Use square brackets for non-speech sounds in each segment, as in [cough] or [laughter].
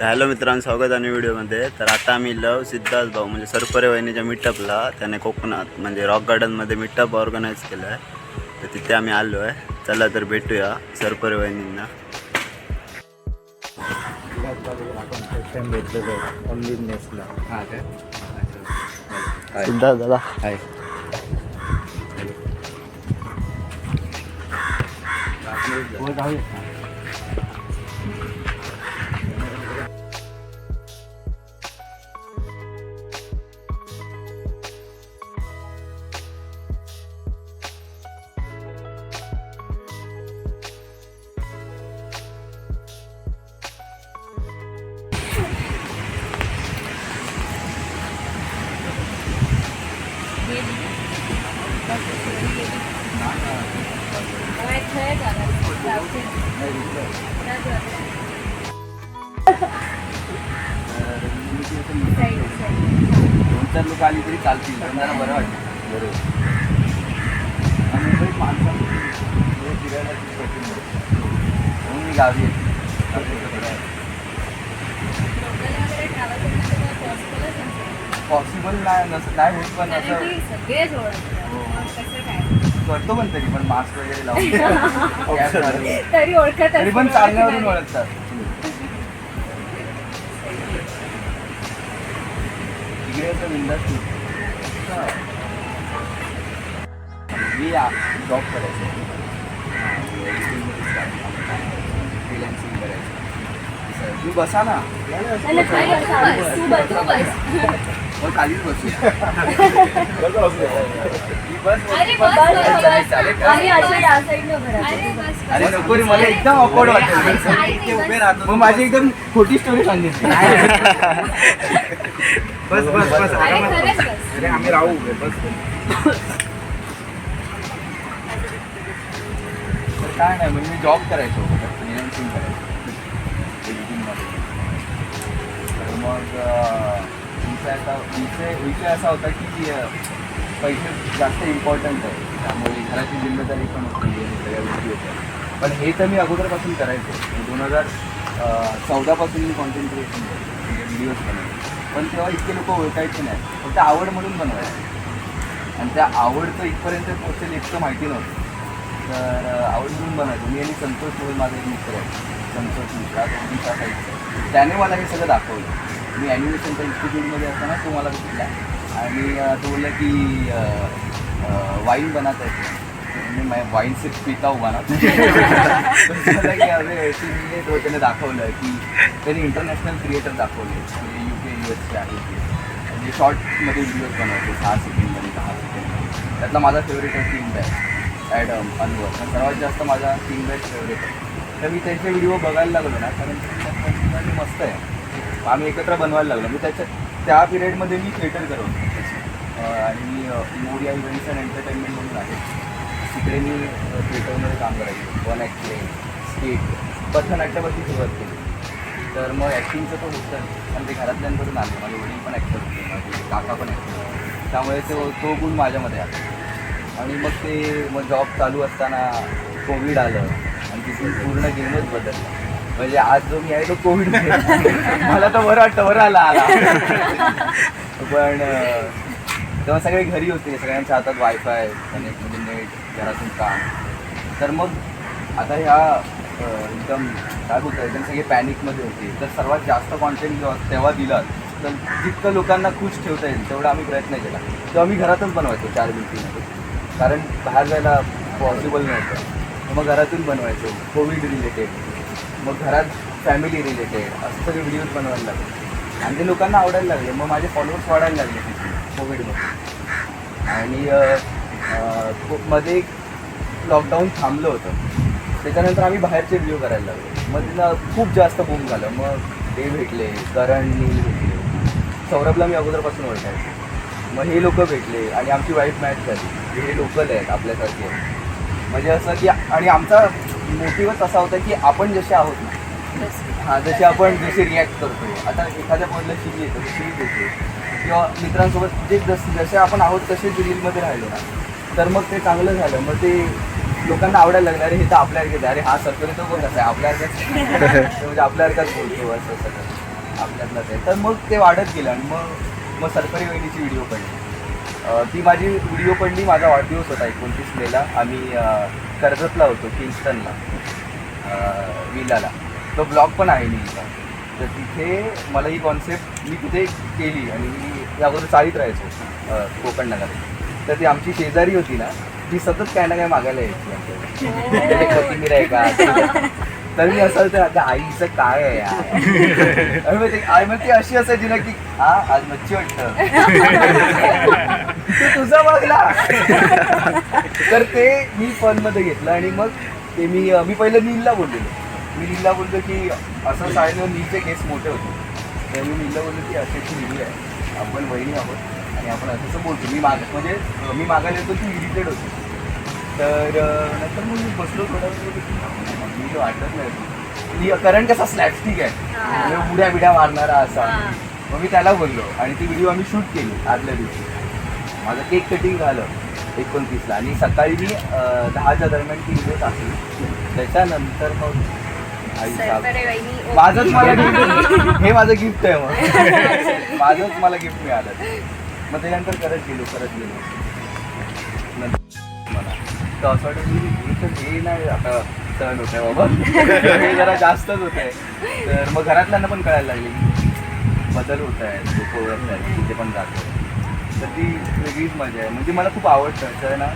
Hello मित्रांनो स्वागत आहे व्हिडिओमध्ये. तर आता आम्ही लव सिद्धार्थ भाऊ म्हणजे सरपरे वहिनीच्या मिटअपला त्याने कोकणात म्हणजे रॉक गार्डनमध्ये मिटअप ऑर्गनाईज केलं आहे तर तिथे आम्ही आलो आहे. चला तर भेटूया सरपरे वहिनींना. सिद्धार्थ दादा. दोन चार लोक आली तरी चालतील पण जरा बरं वाटतं बरोबर आणि मुंबईत माणसांनी फिरायला म्हणून मी गावी आहे. पॉसिबल नाही नसं नाही होत पण असं सगळेच काय? करतो पण तरी पण मास्क वगैरे लावून. [laughs] तरी ओळखत तरी पण चालण्यावरून ओळखत ओळखतात. इकडे तर बिंदास मी जॉब करायचो. फ्रीलान्सिंग बसा ना. तू बस, तू बस, तू बस. मग खालीच बसू मी बस. अरे नको रे मला एकदम ऑकवर्ड वाटतं. मग माझी एकदम खोटी स्टोरी सांगितली बस बस बस. अरे आम्ही राहू उभे. बस काय नाही म्हणजे मी जॉब करायचो. फ्रीलान्सिंग करायचो. मग विषय असा विषय असा होता की पैसे जास्त इम्पॉर्टंट आहे. त्यामुळे घराची जिम्मेदारी पण होती सगळ्या गोष्टी होत्या. पण हे तर मी अगोदरपासून करायचो. दोन हजार चौदापासून मी कॉन्टेंट क्रिएशन म्हणजे व्हिडिओज बनवले पण तेव्हा इतके लोक ओळखायचे नाही. फक्त आवड म्हणून बनवायचे. आणि त्या आवडचं इथपर्यंत पोहोचेल इतकं माहिती नव्हतं. तर आवड म्हणून बनवायचं. मी आणि संतोष म्हणून माझा एक मित्र आहे. संतोष मिश्रा तो त्याने मला हे सगळं दाखवलं. मी ॲनिमेशनच्या इन्स्टिट्यूटमध्ये असताना तो मला भेटला आणि तो बोलला की वाईन बनत आहे मी वाईन से पिता उभा ना [laughs] की अरे ते तो त्याने दाखवलं की त्यांनी इंटरनॅशनल क्रिएटर दाखवले. म्हणजे यू के यू एसचे आहे ते. म्हणजे शॉर्टमध्ये व्हिडिओज बनवते सहा सेकंडमध्ये दहा सेकंडमध्ये त्यातला माझा फेवरेट आहे टीम बॅग ॲडम अनवर पण सर्वात जास्त माझा टीम बॅग फेवरेट आहे. तर मी त्यांचे व्हिडिओ बघायला लागलो ना कारण मस्त आहे. आम्ही एकत्र बनवायला लागलो. मी त्याच्या त्या पिरियडमध्ये मी थिएटर करवतो आणि मोडिया इव्हेंट्स अँड एंटरटेनमेंट म्हणून आहे. तिकडे मी थिएटरमध्ये काम करायचो. वन ॲक्टिंग स्टेट पथनाट्यावरती सुरुवात केली. तर मग ॲक्टिंगचं तर होतं. आणि ते घरातल्यांकडून आलं. माझे वडील पण ॲक्टर होते. माझे काका पण ॲक्टर त्यामुळे तो तो गुण माझ्यामध्ये आला. आणि मग ते मग जॉब चालू असताना कोविड आलं. आणि तिथून पूर्ण गेमच बदलला. म्हणजे आज जो मी आहे तो कोविड मला तर बरं वाटतं बरं आला आला. पण तेव्हा सगळे घरी होते सगळ्यांच्या हातात वायफाय कनेक्ट म्हणजे नेट घरातून काम. तर मग आता ह्या एकदम काय बोलतो एकदम सगळे पॅनिकमध्ये होते. तर सर्वात जास्त कॉन्टेंट तेव्हा दिला तर जितकं लोकांना खुश ठेवता येईल तेवढा आम्ही प्रयत्न केला. तेव्हा आम्ही घरातून बनवायचो चार भिंतीमध्ये. कारण बाहेर जायला पॉसिबल नव्हतं. तर मग घरातून बनवायचो कोविड रिलेटेड मग घरात फॅमिली रिलेटेड असं सगळे व्हिडिओज बनवायला लागले. आणि ते लोकांना आवडायला लागले. मग माझे फॉलोअर्स वाढायला लागले कोविडमध्ये आणि मध्ये एक लॉकडाऊन थांबलं होतं. त्याच्यानंतर आम्ही बाहेरचे व्हिडिओ करायला लागलो. मग तिला खूप जास्त बूम झालं. मग ते भेटले करण नील भेटले. सौरभला मी अगोदरपासून ओळखायचो. मग हे लोक भेटले आणि आमची वाईफ मॅच झाली. हे लोकल आहेत आपल्यासारखे. म्हणजे असं की आणि आमचा मोटिवच असा होता की आपण जसे आहोत ना. हां जसे आपण जसे रिॲक्ट करतो आता एखाद्या पॉईंटला शिरी येतो शिरी देतो किंवा मित्रांसोबत जे जस जसे आपण आहोत तसेच रीलमध्ये राहिलो ना तर मग ते चांगलं झालं. मग ते लोकांना आवडायला लागलं अरे हे तर आपल्यासारखेच आहे. अरे हा सरकारी तो पण कसा आहे. आपल्यासारखाच [laughs] म्हणजे आपल्यासारखाच बोलतो असं सगळं आपल्यातलाच आहे. तर मग ते वाढत गेलं आणि मग मग सरकारी वहिनीची व्हिडिओ पडली. ती माझी व्हिडिओ पडली माझा वाढदिवस होता एकोणतीस मेला. आम्ही कर्जतला होतो किंगस्टनला विलाला. तो ब्लॉग पण आहे नीलचा तर तिथे मला ही कॉन्सेप्ट मी तिथे केली आणि मी याबरोबर चाळीत राहायचो कोकण नगरात तर ती आमची शेजारी होती ना ती सतत काय ना काय मागायला यायची [laughs] कोथिंबीर आहे का. तर मी असं होतं आता आईचं काय आहे आणि मग ती अशी असायची ना की हा आज मच्छी वाटतं. [laughs] तू तुझा बघला. तर ते मी फनमध्ये घेतलं आणि मग ते मी मी पहिलं नीलला बोललेलो. मी नीलला बोललो की असं शाळेनं नीलचे केस मोठे होते. तर मी नीलला बोललो की अशी व्हिडिओ आहे. आपण वहिनी आहोत आणि आपण असं असं बोलतो. मी माग म्हणजे मी मागायला येतो ती इरिटेड होती. तर नंतर मग मी बसलो थोडा की मी वाटत नाही. कारण कसा स्लॅपस्टिक आहे. म्हणजे उड्या बिड्या मारणारा असा. मग मी त्याला बोललो आणि ती व्हिडिओ आम्ही शूट केली आदल्या दिवशी. माझं केक कटिंग झालं एकोणतीसला. आणि सकाळी मी दहाच्या दरम्यान ती व्हिडिओ टाकली. त्याच्यानंतर मग माझंच मला गिफ्ट हे माझं गिफ्ट आहे मग. [laughs] माझंच मला गिफ्ट मिळालं. मग त्याच्यानंतर करत गेलो करत गेलो. नंतर मला. तर असं वाटतं की हे तर हे नाही आता सहन होत आहे बाबा. हे जरा जास्तच होत आहे तर मग घरातल्यांना पण कळायला लागले की बदल होत आहे लोक ओळखत आहेत तिथे पण जातो तर ती वेगळीच मजा आहे. म्हणजे मला खूप आवडतं. तर ना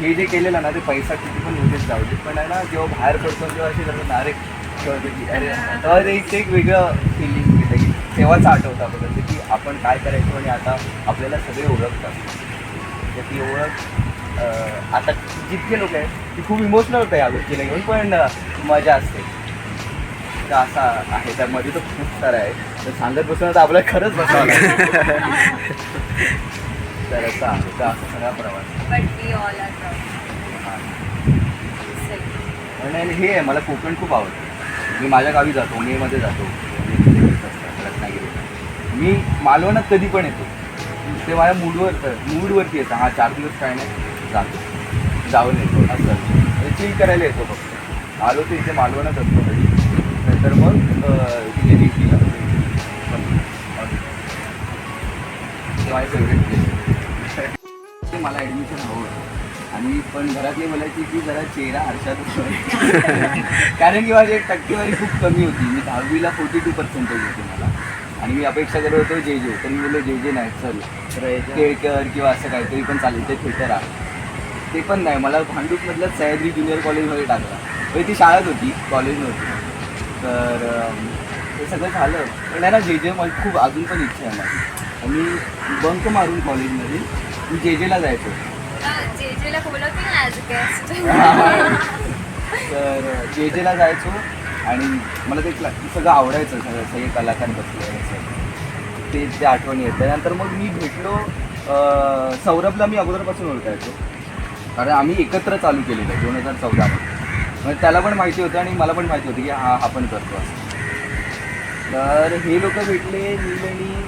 हे जे केलेलं ना ते पैसा किती पण उद्याच जाऊ दे. पण आहे ना जेव्हा बाहेर पडतो तेव्हा असे करतो ना अरे कळतं की अरे तेव्हा ते एक- वेगळं फिलिंग येतं की तेव्हाच आठवतं आपल्याला की आपण काय करायचो आणि आता आपल्याला सगळे ओळखतात. तर ती ओळख आता जितके लोक आहेत ती खूप इमोशनल होतं या गोष्टीला घेऊन पण मजा असते. तर असा आहे. त्यामध्ये तर खूप सारं आहे. तर सांगत बसून तर आपल्याला खरंच बसावं [laughs] तर असं आहे. तर असा सगळा प्रवास बट वी ऑल आर हे आहे मला कोकण खूप आवडतं. मी माझ्या गावी जातो मेमध्ये जातो. रत्नागिरी मी मालवणात कधी पण येतो. ते माझ्या मूडवर मूडवरती येतं. हा चार दिवस काय नाही जातो. जाऊन येतो. असं. चिल करायला येतो फक्त. आलो तर इथे मालवणात असतो कधी नंतर मग तिथे माय फेवरेट प्लेस मला ॲडमिशन हवं होतं. आणि पण घरातले बोलायची की जरा चेहरा आरशात [laughs] कारण की माझी टक्केवारी खूप कमी होती. मी दहावीला फोर्टी टू पर्सेंटेज होते मला. आणि मी अपेक्षा करत होतो जे जे. तर मी बोललो जे जे नाही चल. केळकर किंवा असं काहीतरी पण चालेल ते थिएटर आहे. ते पण नाही. मला भांडूपमधल्या सह्याद्री ज्युनियर कॉलेजमध्ये टाकला. म्हणजे ती शाळेत होती कॉलेज नव्हती. तर ते सगळं झालं. पण ना जे जे मला खूप अजून पण इच्छा आहे माझी आणि बंक मारून कॉलेजमध्ये मी जे जेला जायचो. जे जेला बोलवते ना ॲज गेस्ट [laughs] तर जे जेला जायचो आणि मला ते क्ला- सगळं आवडायचं सगळं सगळे कलाकार बसले असं. ते ते आठवणी येत त्यानंतर मग मी भेटलो सौरभला मी अगोदरपासून ओळखायचो. कारण आम्ही एकत्र चालू केलेलं आहे दोन हजार चौदामध्ये म्हणजे त्याला पण माहिती होतं आणि मला पण माहिती होतं की हा हा पण करतो असं. तर हे लोक भेटले नील आणि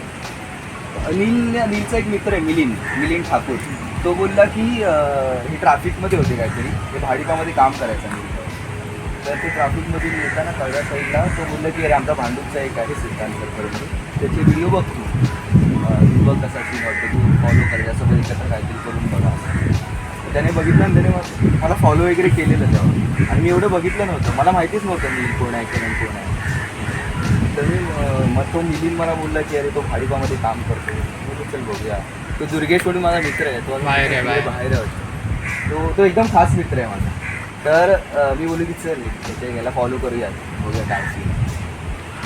नील नीलचा एक मित्र आहे मिलिंद मिलिंद ठाकूर. तो बोलला की हे ट्रॅफिकमध्ये होते काहीतरी. ते भाडिकामध्ये काम करायचं मी तर ते ट्रॅफिकमधून येताना कळव्या साईडला तो बोलला की अरे आमचा भांडूपचा एक आहे सिद्धांत सर त्याचे व्हिडिओ बघ तू बघ कसा सीन वाटतो. तू फॉलो कर त्यासोबत एकत्र काहीतरी करून बघा. त्याने बघितलं आणि त्याने मग मला फॉलो वगैरे केलेलं तेव्हा. आणि मी एवढं बघितलं नव्हतं. मला माहितीच नव्हतं मी कोण आहे किरण कोण आहे. तर मग तो मिलिंद मला बोलला की अरे तो भाडीपामध्ये काम करतो मी चल बघूया. तो दुर्गेश म्हणून माझा मित्र आहे तो बाहेर आहे, बाहेर. तो तो एकदम खास मित्र आहे माझा. तर मी बोललो की चल त्याच्या याला फॉलो करूयात. बघूया काय.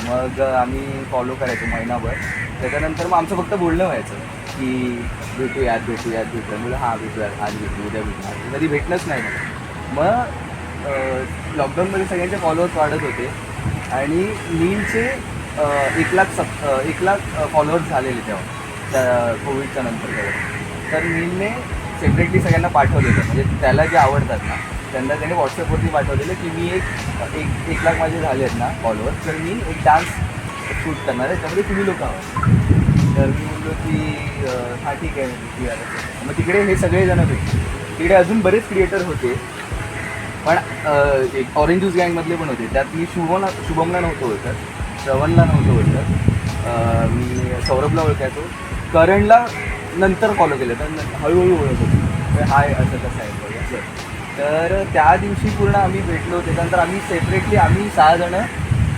मग आम्ही फॉलो करायचो महिनाभर. त्याच्यानंतर मग आमचं फक्त बोलणं व्हायचं की भेटूयात भेटूयात भेटूयात. मुलं हां भेटूयात आज भेटू उद्या भेटू आज कधी भेटणंच नाही. मग लॉकडाऊनमध्ये सगळ्यांचे फॉलोअर्स वाढत होते. आणि नीलचे एक लाख सत् एक लाख फॉलोअर्स झालेले तेव्हा त्या कोविडच्या नंतर तेव्हा तर नीलने सेपरेटली सगळ्यांना पाठवलेलं म्हणजे त्याला जे आवडतात ना त्यांना त्याने व्हॉट्सअपवरती पाठवलेलं की मी एक एक एक लाख माझे झाले आहेत ना फॉलोअर्स तर मी एक डान्स शूट करणार आहे त्यामध्ये तुम्ही लोक आहोत. तर मी बोललो की हा ठीक आहे मग तिकडे हे सगळेजण भेटले तिकडे अजून बरेच क्रिएटर होते. पण अं, एक ऑरेंज ज्यूस गँगमधले पण होते. त्यात मी शुभमला शुभमला नव्हतं ओळखत. श्रवणला नव्हतं ओळखत. अं, मी सौरभला ओळखायचो. करणला नंतर फॉलो केलं. तर न- हळूहळू ओळख होती. हाय असं कसं आहे. वगैरे असं तर त्या दिवशी पूर्ण आम्ही भेटलो त्याच्यानंतर आम्ही सेपरेटली आम्ही सहा जण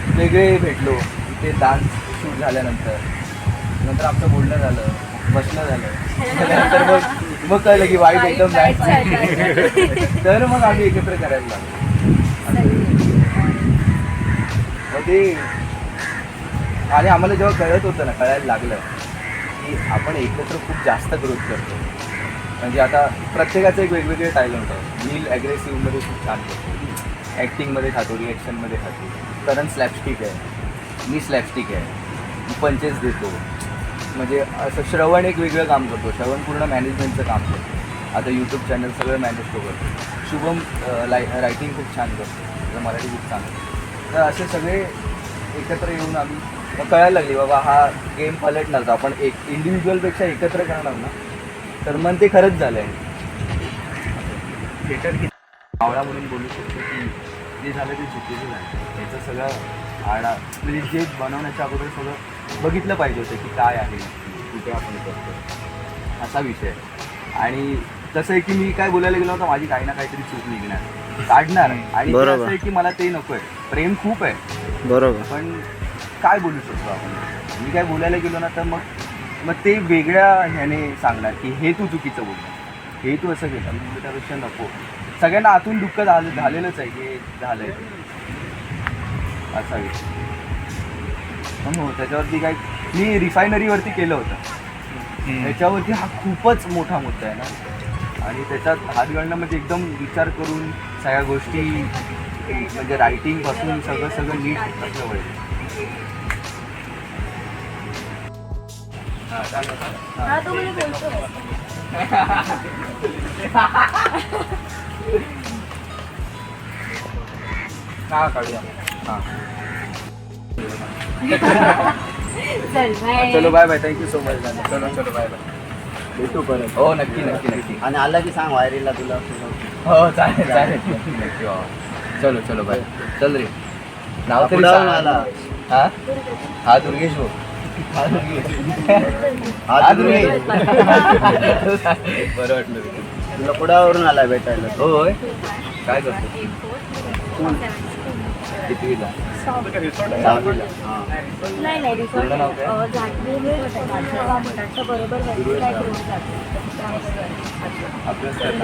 वेगळे भेटलो. ते डान्स शूट झाल्यानंतर. नंतर आमचं बोलणं झालं. बसणं झालं. [laughs] त्यानंतर मग मग कळलं की वाईट एकदम [laughs] तर मग आम्ही एकत्र करायला लागलो. ते आणि आम्हाला जेव्हा कळत होतं ना कळायला लागलं की आपण एकत्र खूप जास्त ग्रोथ करतो. म्हणजे आता प्रत्येकाचं एक वेगवेगळे टॅलेंट आहे नील ॲग्रेसिव्हमध्ये खूप छान करतो. ॲक्टिंगमध्ये खातो रिॲक्शनमध्ये खातो. करण स्लॅपस्टिक आहे. मी स्लॅपस्टिक आहे. मी पंचेस देतो. म्हणजे असं श्रवण एक वेगळं काम करतो. श्रवण पूर्ण मॅनेजमेंटचं काम करतो. आता यूट्यूब चॅनल सगळं मॅनेज तो करतो. शुभम लाय रायटिंग खूप छान करतो. त्याचं मराठी खूप चांगलं तर असे सगळे एकत्र येऊन आम्ही कळायला लागली बाबा हा गेम पलटणार तर आपण एक इंडिव्हिज्युअलपेक्षा एकत्र करणार ना? तर मग ते खरंच झालं आहे थिएटर की आवडा म्हणून बोलू शकतो की जे झालं ते चुकीचं झालं. याचं सगळं आडा म्हणजे जे बनवण्याच्या अगोदर सगळं बघितलं पाहिजे होतं की काय आहे कुठे आपण करतो असा विषय. आणि कसं आहे की मी काय बोलायला गेलो तर माझी काही ना काहीतरी चूक निघणार. काढणार. आणि. असं आहे की मला ते नको आहे प्रेम खूप आहे. बरोबर. पण काय बोलू शकतो आपण? मी काय बोलायला गेलो ना तर मग मग ते वेगळ्या ह्याने सांगणार की हे तू चुकीचं बोलणार. हे तू असं केलं. म्हणजे त्यापेक्षा नको. सगळ्यांना आतून दुःख झालं झालेलंच आहे की झालंय. असा विषय. हो त्याच्यावरती काय मी रिफायनरीवरती केलं होतं. त्याच्यावरती हा खूपच मोठा मुद्दा आहे ना. आणि त्याच्यात हात घालणं म्हणजे एकदम विचार करून सगळ्या गोष्टी म्हणजे रायटिंगपासून सगळं सगळं नीट असलं पाहिजे. हा, म्हणजे हा काढूया. हा. चल बाय चलो bye bye thank you so much चलो चलो बाय बाय भेटू परत. हो नक्की नक्की नक्की. आणि आला की सांग वायरीला तुला हो चालेल चालेल. नक्की नक्की हो. चलो चलो बाय चल रे. नाव तरी सांग. आला. हा? हा दुर्गेश भाऊ. हा दुर्गेश. हा दुर्गेश. बरं वाटलं. तुला पुढावरून आला भेटायला. हो होय. काय करतो? कितवीला. नाही नाही रिसॉर्ट झाडे मुलांच्या बरोबर काय करून जातो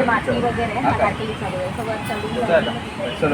माती वगैरे हा, सगळं चला